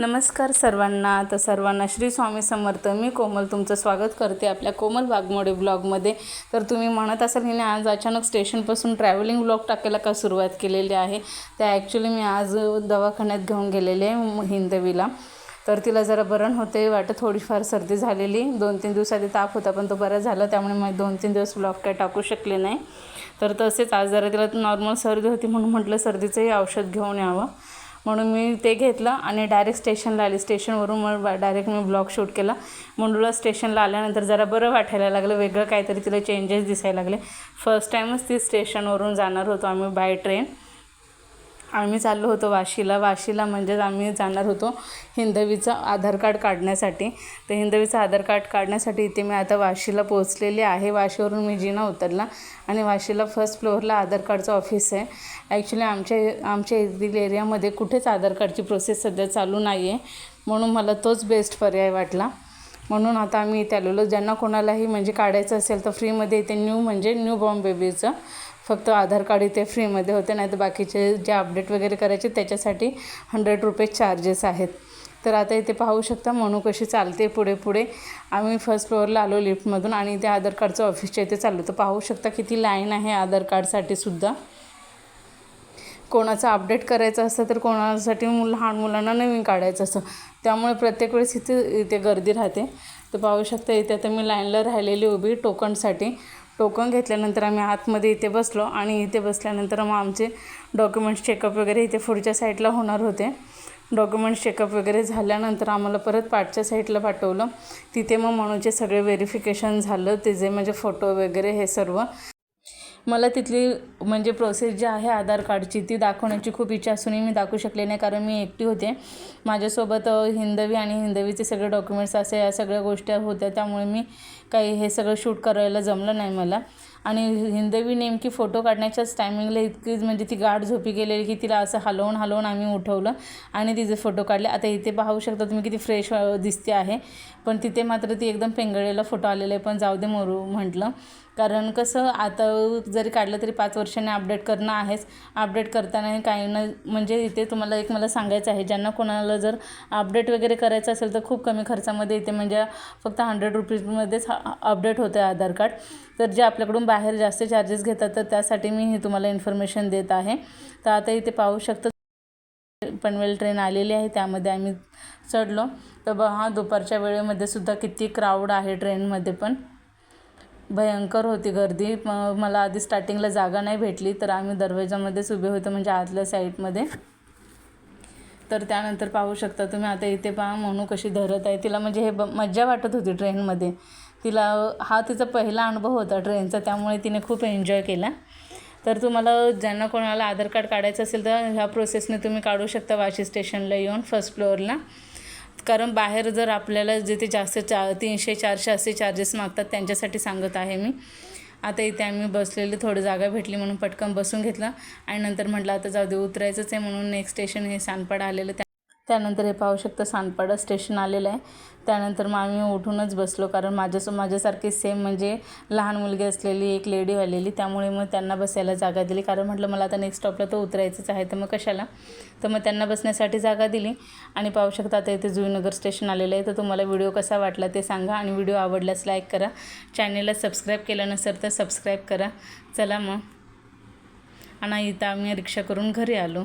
नमस्कार सर्वांना. तर सर्वांना श्री स्वामी समर्थ. मी कोमल तुमचं स्वागत करते आपल्या कोमल वाघमोडे ब्लॉगमध्ये. तर तुम्ही म्हणत असाल हिने आज अचानक स्टेशनपासून ट्रॅव्हलिंग ब्लॉग टाकायला का सुरुवात केलेली आहे? त्या ॲक्च्युली मी आज दवाखान्यात घेऊन गेलेले आहे हिंदवीला. तर तिला जरा बरण होते वाटत थोडीफार सर्दी झालेली. दोन तीन दिवसाआधी ताप होता पण तो बरा झाला त्यामुळे मी दोन तीन दिवस ब्लॉग काय टाकू शकले नाही. तर तसेच आज जरा तिला नॉर्मल सर्दी होती म्हणून म्हटलं सर्दीचंही औषध घेऊन यावं. म्हणून मी ते घेतलं आणि डायरेक्ट स्टेशनला आले. स्टेशनवरून मग डायरेक्ट मी ब्लॉग शूट केला. मुंडूला स्टेशनला आल्यानंतर जरा बरं वाटायला लागलं. वेगळं काहीतरी तिला चेंजेस दिसायला लागले. फर्स्ट टाईमच ती स्टेशनवरून जाणार होतो आम्ही बाय ट्रेन आम्ही चाललो होतो वाशीला. वाशीला म्हणजेच आम्ही जाणार होतो हिंदवीचं आधार कार्ड काढण्यासाठी. तर हिंदवीचं आधार कार्ड काढण्यासाठी इथे मी आता वाशीला पोहोचलेली आहे. वाशीवरून मी जिना उतरला आणि वाशीला फर्स्ट फ्लोअरला आधार कार्डचं ऑफिस आहे. ॲक्च्युली आमच्या आमच्या येथील एरियामध्ये कुठेच आधार कार्डची प्रोसेस सध्या चालू नाही आहे म्हणून मला तोच बेस्ट पर्याय वाटला. म्हणून आता आम्ही इथे आलेलो. ज्यांना कोणालाही म्हणजे काढायचं असेल तर फ्रीमध्ये इथे न्यू म्हणजे न्यू बॉर्न बेबीचं फक्त आधार कार्ड इथे फ्रीमध्ये होते नाही तर बाकीचे जे अपडेट वगैरे करायचे त्याच्यासाठी हंड्रेड रुपीज चार्जेस आहेत. तर आता इथे पाहू शकता म्हणू कशी चालते पुढे पुढे. आम्ही फर्स्ट फ्लोअरला आलो लिफ्टमधून आणि इथे आधार कार्डचं ऑफिसच्या इथे चाललो तर पाहू शकता किती लाईन आहे आधार कार्डसाठी सुद्धा. कोणाचं अपडेट करायचं असतं तर कोणासाठी लहान मुलांना नवीन काढायचं असतं. त्यामुळे प्रत्येक वेळेस इथे इथे गर्दी राहते. तर पाहू शकता इथे आता मी लाईनला राहिलेली उभी टोकनसाठी. टोकन घेतल्यानंतर आम्ही आतमध्ये इथे बसलो आणि इथे बसल्यानंतर मग आमचे डॉक्युमेंट्स चेकअप वगैरे इथे पुढच्या साईडला होणार होते. डॉक्युमेंट्स चेकअप वगैरे झाल्यानंतर आम्हाला परत पाठच्या साईडला पाठवलं. तिथे मग म्हणूनचे सगळे व्हेरिफिकेशन झालं तिचे म्हणजे फोटो वगैरे हे सर्व. मला तिथली म्हणजे प्रोसेस जी आहे आधार कार्डची ती दाखवण्याची खूप इच्छा असूनही मी दाखवू शकले नाही कारण मी एकटी होते. माझ्यासोबत हिंदवी आणि हिंदवीचे सगळे डॉक्युमेंट्स असे या सगळ्या गोष्टी होत्या. त्यामुळे मी काही हे सगळं शूट करायला जमलं नाही मला. आणि हिंदवी नेमकी फोटो काढण्याच्याच टायमिंगला इतकीच म्हणजे ती गाठ झोपी गेलेली की तिला असं हलवून हलवून आम्ही उठवलं आणि तिचे फोटो काढले. आता इथे पाहू शकता तुम्ही किती फ्रेश दिसते आहे. पण तिथे मात्र ती एकदम पेंगळलेला फोटो आलेला आहे. पण जाऊ दे मोरू म्हटलं. कारण कसं आता जरी काढलं तरी पाच वर्षांनी अपडेट करणं आहेच. अपडेट करताना काही ना म्हणजे इथे तुम्हाला एक मला सांगायचं आहे. ज्यांना कोणाला जर अपडेट वगैरे करायचं असेल तर खूप कमी खर्चामध्ये इथे म्हणजे फक्त हंड्रेड रुपीजमध्येच अपडेट होतं आहे आधार कार्ड. तर जे आपल्याकडून बाहेर जास्त चार्जेस घेतात तर त्यासाठी मी हे तुम्हाला इन्फॉर्मेशन देत आहे. तर आता इथे पाहू शकता पनवेल ट्रेन आलेली आहे त्यामध्ये आम्ही चढलो. तर ब हा दुपारच्या वेळेमध्ये सुद्धा किती क्राऊड आहे ट्रेनमध्ये पण. भयंकर होती गर्दी. म- मला आधी स्टार्टिंगला जागा नाही भेटली तर आम्ही दरवाजामध्येच उभे होतो म्हणजे आतल्या साईडमध्ये तर त्यानंतर पाहू शकता तुम्ही आता इथे पहा म्हणू कशी धरत आहे. तिला म्हणजे हे ब मज्जा वाटत होती ट्रेनमध्ये तिला हा तिचा पहिला अनुभव होता ट्रेनचा त्यामुळे तिने खूप एन्जॉय केला. तर तुम्हाला ज्यांना कोणाला आधार कार्ड काढायचं असेल तर ह्या प्रोसेसने तुम्ही काढू शकता वाशी स्टेशनला येऊन फर्स्ट फ्लोअरला कारण बाहेर जर आपल्याला जिथे जास्त चा तीनशे चारशे असे चार्जेस मागतात त्यांच्यासाठी सांगत आहे मी. आता इथे आम्ही बसलेले थोडी जागा भेटली म्हणून पटकन बसून घेतलं. आणि नंतर म्हटलं आता जाऊ दे उतरायचंच आहे म्हणून नेक्स्ट स्टेशन हे सानपाडा आलेलं त्या त्यानंतर हे पाहू शकता सानपाडा स्टेशन आलेलं आहे. त्यानंतर मग आम्ही उठूनच बसलो कारण माझ्यासो माझ्यासारखी सेम म्हणजे लहान मुलगी असलेली एक लेडी आलेली त्यामुळे मग त्यांना बसायला जागा दिली. कारण म्हटलं मला आता नेक्स्ट स्टॉपला तर उतरायचंच आहे तर मग कशाला? तर मग त्यांना बसण्यासाठी जागा दिली. आणि पाहू शकता आता इथे जुईनगर स्टेशन आलेलं आहे. तर तुम्हाला व्हिडिओ कसा वाटला ते सांगा आणि व्हिडिओ आवडल्यास लाईक करा. चॅनेलला सबस्क्राईब केलं नसेल तर सबस्क्राईब करा. चला मग. आणि इथं आम्ही रिक्षा करून घरी आलो.